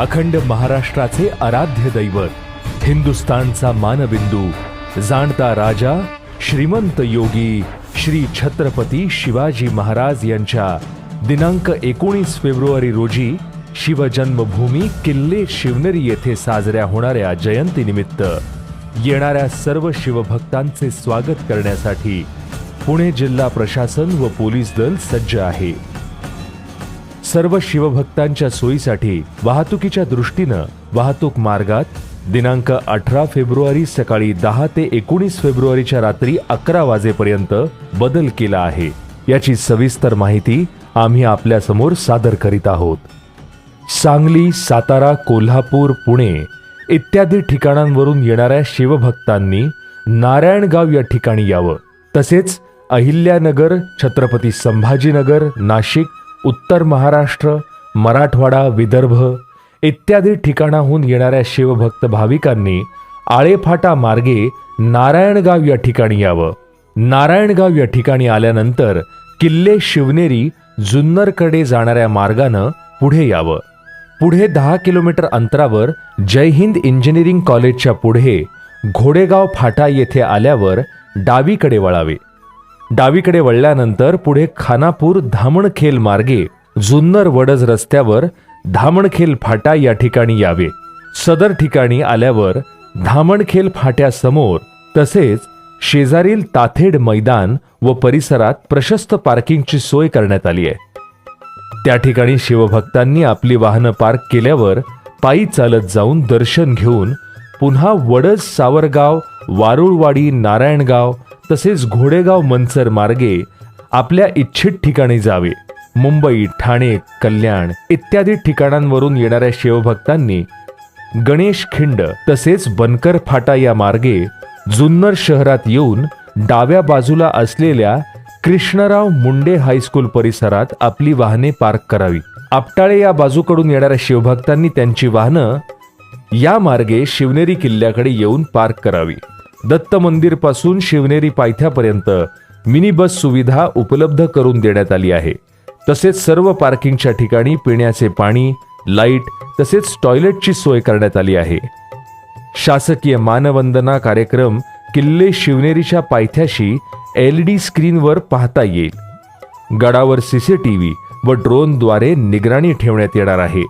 अखंड महाराष्ट्राचे आराध्य दैवत हिंदुस्तानचा मानबिंदू जाणता राजा श्रीमंत योगी श्री छत्रपती शिवाजी महाराज यांच्या दिनांक एकोणीस फेब्रुवारी रोजी शिवजन्मभूमी किल्ले शिवनेरी येथे साजऱ्या होणाऱ्या जयंतीनिमित्त येणाऱ्या सर्व शिवभक्तांचे स्वागत करण्यासाठी पुणे जिल्हा प्रशासन व पोलीस दल सज्ज आहे. सर्व शिवभक्तांच्या सोयीसाठी वाहतुकीच्या दृष्टीनं वाहतूक मार्गात दिनांक अठरा फेब्रुवारी सकाळी दहा ते एकोणीस फेब्रुवारीच्या रात्री अकरा वाजेपर्यंत बदल केला आहे. याची सविस्तर माहिती आम्ही आपल्यासमोर सादर करीत आहोत. सांगली सातारा कोल्हापूर पुणे इत्यादी ठिकाणांवरून येणाऱ्या शिवभक्तांनी नारायणगाव या ठिकाणी यावं. तसेच अहिल्यानगर छत्रपती संभाजीनगर नाशिक उत्तर महाराष्ट्र मराठवाडा विदर्भ इत्यादी ठिकाणाहून येणाऱ्या शिवभक्त भाविकांनी आळेफाटा मार्गे नारायणगाव या ठिकाणी यावं. नारायणगाव या ठिकाणी आल्यानंतर किल्ले शिवनेरी जुन्नरकडे जाणाऱ्या मार्गानं पुढे यावं. पुढे दहा किलोमीटर अंतरावर जय हिंद इंजिनिअरिंग कॉलेजच्या पुढे घोडेगाव फाटा येथे आल्यावर डावीकडे वळावे. डावीकडे वळल्यानंतर पुढे खानापूर धामणखेल मार्गे जुन्नर वडज रस्त्यावर धामणखेल फाटा या ठिकाणी यावे. सदर ठिकाणी आल्यावर धामणखेल फाट्यासमोर तसेच शेजारील ताथेड मैदान व परिसरात प्रशस्त पार्किंगची सोय करण्यात आली आहे. त्या ठिकाणी शिवभक्तांनी आपली वाहनं पार्क केल्यावर पायी चालत जाऊन दर्शन घेऊन पुन्हा वडज सावरगाव वारुळवाडी नारायणगाव तसेच घोडेगाव मनसर मार्गे आपल्या इच्छित ठिकाणी जावे. मुंबई ठाणे कल्याण इत्यादी ठिकाणांवरून येणाऱ्या शिवभक्तांनी गणेश खिंड तसेच बनकर फाटा या मार्गे जुन्नर शहरात येऊन डाव्या बाजूला असलेल्या कृष्णराव मुंडे हायस्कूल परिसरात आपली वाहने पार्क करावी. आपटाळे या बाजूकडून येणाऱ्या शिवभक्तांनी त्यांची वाहनं या मार्गे शिवनेरी किल्ल्याकडे येऊन पार्क करावी. दत्त मंदिरपासून शिवनेरी पायथ्यापर्यंत मिनी बस सुविधा उपलब्ध करून देण्यात आली आहे. तसेच सर्व पार्किंगच्या ठिकाणी पिण्याचे पाणी लाइट तसेच टॉयलेटची सोय करण्यात आली आहे. शासकीय मानवंदना कार्यक्रम किल्ले शिवनेरीच्या पायथ्याशी एल डी स्क्रीनवर पाहता येईल. गडावर सीसीटीव्ही व ड्रोनद्वारे निगराणी ठेवण्यात येणार आहे.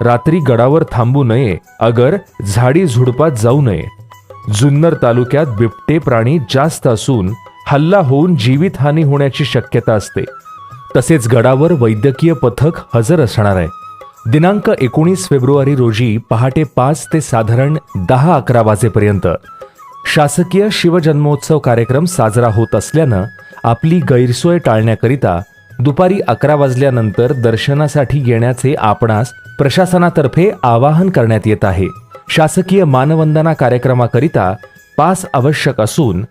रात्री गडावर थांबू नये अगर झाडी झुडपात जाऊ नये. जुन्नर तालुक्यात बिबटे प्राणी जास्त असून हल्ला होऊन जीवितहानी होण्याची शक्यता असते. तसेच गडावर वैद्यकीय पथक हजर असणार आहे. दिनांक एकोणीस फेब्रुवारी रोजी पहाटे पाच ते साधारण दहा अकरा वाजेपर्यंत शासकीय शिवजन्मोत्सव कार्यक्रम साजरा होत असल्यानं आपली गैरसोय टाळण्याकरिता दुपारी अकरा वाजल्यानंतर दर्शनासाठी येण्याचे आपणास प्रशासनातर्फे आवाहन करण्यात येत आहे. शासकीय मानवंदना कार्यक्रमाकरिता पास आवश्यक असून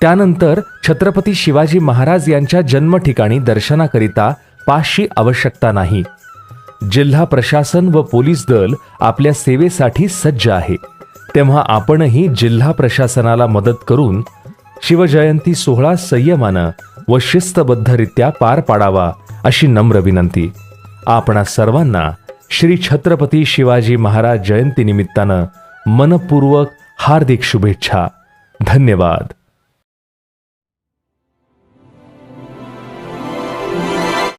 त्यानंतर छत्रपती शिवाजी महाराज यांच्या जन्म ठिकाणी दर्शनाकरिता पासची आवश्यकता नाही. जिल्हा प्रशासन व पोलीस दल आपल्या सेवेसाठी सज्ज आहे. तेव्हा आपणही जिल्हा प्रशासनाला मदत करून शिवजयंती सोहळा संयमानं व शिस्तबद्धरित्या पार पाडावा अशी नम्र विनंती. आपणा सर्वांना श्री छत्रपती शिवाजी महाराज जयंती निमित्तानं मनपूर्वक हार्दिक शुभेच्छा. धन्यवाद.